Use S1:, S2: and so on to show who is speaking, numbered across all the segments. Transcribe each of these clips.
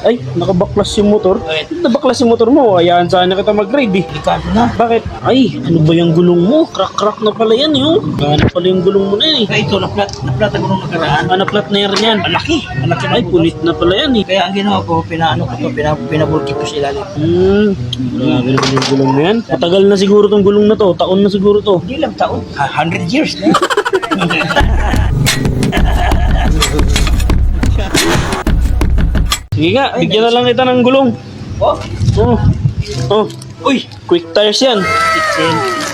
S1: Ay, nakabaklas yung motor.
S2: Bakit?
S1: Nabaklas yung motor mo. Ayaan sana kita mag-ride eh.
S2: Delikado na.
S1: Bakit? Ay, ano ba yung gulong mo? Crack-crack na pala yan yun. Gana pala yung gulong mo na eh.
S2: Kaya ito, naplat, naplat ako nung nakaraan.
S1: Ano plat na yan yan?
S2: Malaki. Malaki na
S1: Ay, punit na pala yan eh.
S2: Kaya ang ginawa ko, pinaano ko to, pina, pinabulkit ko sa ilalim.
S1: Hmm, grabe naman yung gulong na yan. Matagal na siguro tong gulong na to. Taon na siguro to.
S2: Hindi lang taon. Ha, 100 years na.
S1: Sige nga, bigyan na lang kita ng gulong.
S2: oh,
S1: Oh, oh,
S2: uy.
S1: quick tires yan.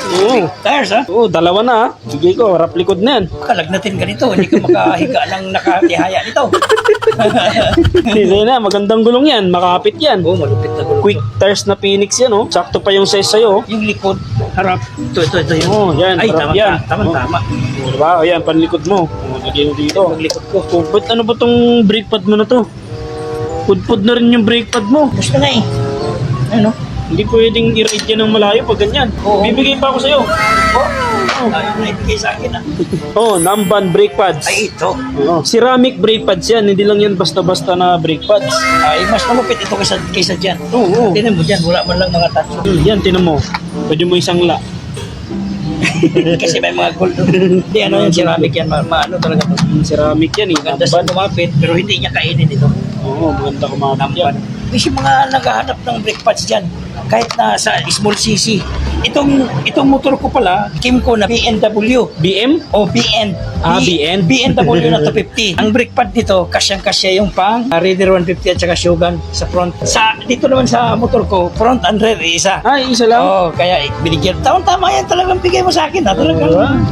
S1: Oo.
S2: Tires ha?
S1: Oo, dalawa na ha. Bigay ko, harap likod na yan.
S2: Kalagnatin ka nito. Hindi ka makahiga ng nakatihaya nito.
S1: Hindi na, magandang gulong yan. Makapit yan.
S2: oh, malupit na gulo.
S1: Quick tires na Phoenix yan oh. Sakto pa yung size sa'yo. oh.
S2: Yung likod, harap. Ito, ito, ito. Yung...
S1: Oo, yan.
S2: Ay,
S1: harap
S2: tama,
S1: yan.
S2: tama, tama, tama.
S1: Oh, diba? O yan, panlikod mo. O, lagyan mo dito.
S2: Yung likod ko.
S1: Oh, ba't ano ba tong brake pad mo na to? Pudpud na rin yung brake pad mo.
S2: Gusto na eh. Ano?
S1: Hindi pwedeng i-ride yan ng malayo pag ganyan.
S2: Oo.
S1: Bibigay pa ako sa'yo.
S2: Oh, ayaw na ibigay sa akin ah.
S1: Oh, Namban brake pads.
S2: Ay, ito.
S1: Oh, ceramic brake pads yan. Hindi lang yan basta-basta na brake pads.
S2: Ay, mas malupit ito kaysa, kaysa dyan.
S1: Oo, oo.
S2: Tinan mo dyan, wala man lang mga touch.
S1: Hmm, yan, tinan mo. Pwede mo isang la.
S2: Kasi may mga gold. Hindi, ano yan, ceramic yan. Ma, ma- ano talaga to.
S1: Hmm, ceramic yan eh.
S2: Maganda sa kumapit, pero hindi niya kainin ito.
S1: Oo, maganda kumapit yan.
S2: Kasi mga naghahanap ng brake pads dyan, kahit na sa small CC. Itong itong motor ko pala, Kim ko na BMW
S1: BM?
S2: o BN.
S1: Ah, BN.
S2: BMW na 250. Ang brake pad nito, kasyang-kasya yung pang uh, Raider 150 at saka Shogun sa front. Sa dito naman sa motor ko, front and rear isa.
S1: Ay, isa lang.
S2: Oo, kaya binigyan. Taon tama yan talagang bigay mo sa akin. Ha? Talagang,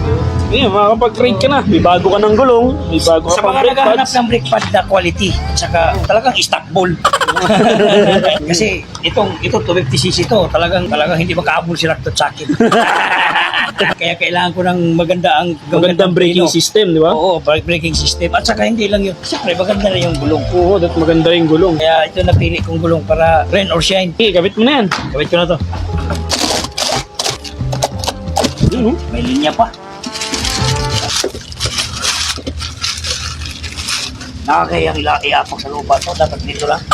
S1: Sige, makakapag-ride ka na. May bago ka ng gulong. May bago ka
S2: sa
S1: pang
S2: mga
S1: brake
S2: naghahanap
S1: pads.
S2: ng brake pad na quality at saka talagang stock ball. Kasi itong ito 250cc to, talagang talagang hindi makaabol si Raktot sa akin. Kaya kailangan ko ng maganda ang
S1: Magandang braking system, di ba?
S2: Oo, brake braking system. At saka hindi lang yun. Siyempre, maganda na yung gulong.
S1: Oo, dat maganda yung gulong.
S2: Kaya ito napili kong gulong para rain or shine.
S1: Okay, kabit mo na yan.
S2: Gawin ko na to.
S1: Yun, oh.
S2: May linya pa. Nakakayang ila iapok sa lupa to. Dapat dito lang.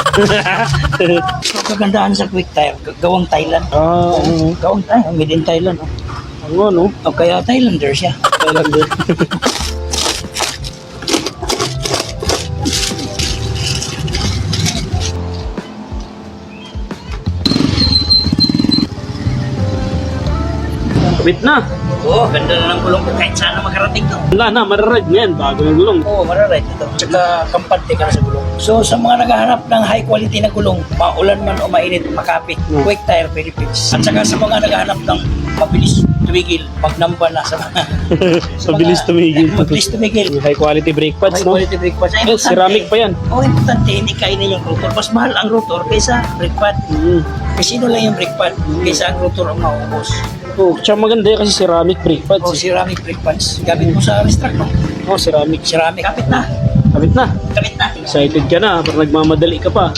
S2: So, kagandahan sa quick tire. Gawang Thailand.
S1: Ah, oo.
S2: Gawang Thailand. Made in Thailand. Oh.
S1: Ano, no?
S2: O kaya Thailander siya.
S1: Thailander. Kabit na.
S2: Oo, ganda na ng gulong ko. Kahit sana makarating to.
S1: Wala na, mararide na yan. Bago yung gulong.
S2: Oo, mararight ito. Tsaka kampante ka na sa gulong. So, sa mga naghahanap ng high quality na gulong, maulan man o mainit, makapit,
S1: Hmm.
S2: quick tire Philippines. At saka sa mga naghahanap ng mabilis tumigil, magnamba na sa mga... sa
S1: Mabilis
S2: mga-
S1: tumigil.
S2: mabilis tumigil.
S1: High quality brake pads,
S2: High
S1: no?
S2: quality brake pads. Ay,
S1: Eh, ceramic pa yan.
S2: Oo, oh, importante, hindi kainin yung rotor. Mas mahal ang rotor kaysa brake pad.
S1: Mm.
S2: Kasi sino lang yung brake pad kaysa ang rotor ang mauubos.
S1: Oh, tsaka maganda yan kasi ceramic brake pads.
S2: O ceramic brake pads. Gamit mo sa racetrack, no?
S1: Oh, ceramic.
S2: Ceramic. Kapit na.
S1: Kabit na.
S2: Kapit na.
S1: Excited ka na, parang nagmamadali ka pa.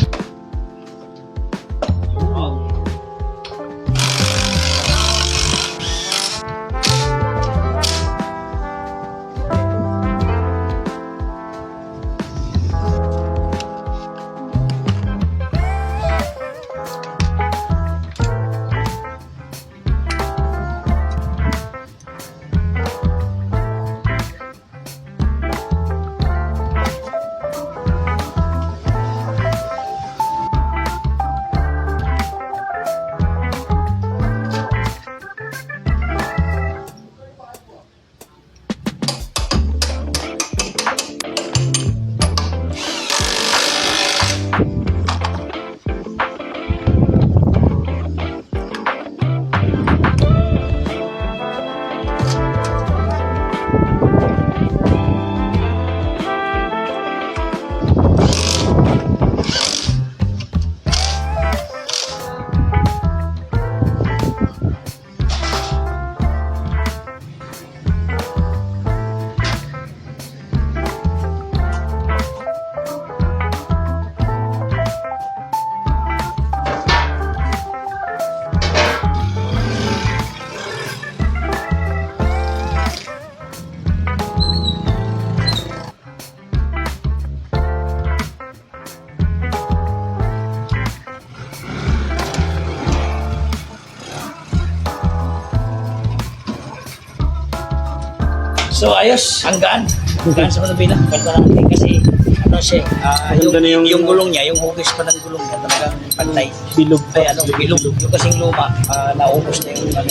S2: So ayos, ang gaan. Ang gaan sa manubila. Ganda natin kasi ano siya, ah, yung,
S1: Maganda na
S2: yung,
S1: yung-
S2: gulong niya, yung hugis pa ng gulong niya talagang pantay.
S1: Bilog
S2: Ay ano, bilog. Yung kasing luma, ah, naubos na yung ano,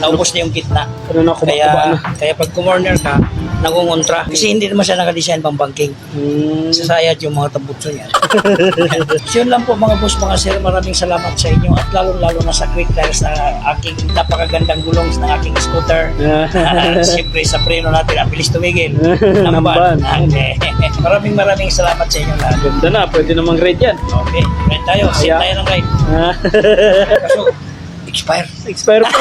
S2: naubos na yung gitna.
S1: Pero na kumakuba
S2: Kaya,
S1: na.
S2: kaya pag kumorner ka, nangungontra. Kasi hindi naman siya nakadesign pang banking.
S1: Hmm.
S2: Sasayad yung mga tabutso niya. so yun lang po mga boss, mga sir, maraming salamat sa inyo at lalong-lalo na sa quick tires na aking napakagandang gulong ng aking scooter. Siyempre sa preno natin, ang bilis tumigil.
S1: Namban.
S2: Okay. maraming maraming salamat sa inyo lahat.
S1: Ganda na, pwede namang grade yan.
S2: Okay, ride tayo. Sit tayo ng ride.
S1: Ah.
S2: Kaso, expire.
S1: Expire pa.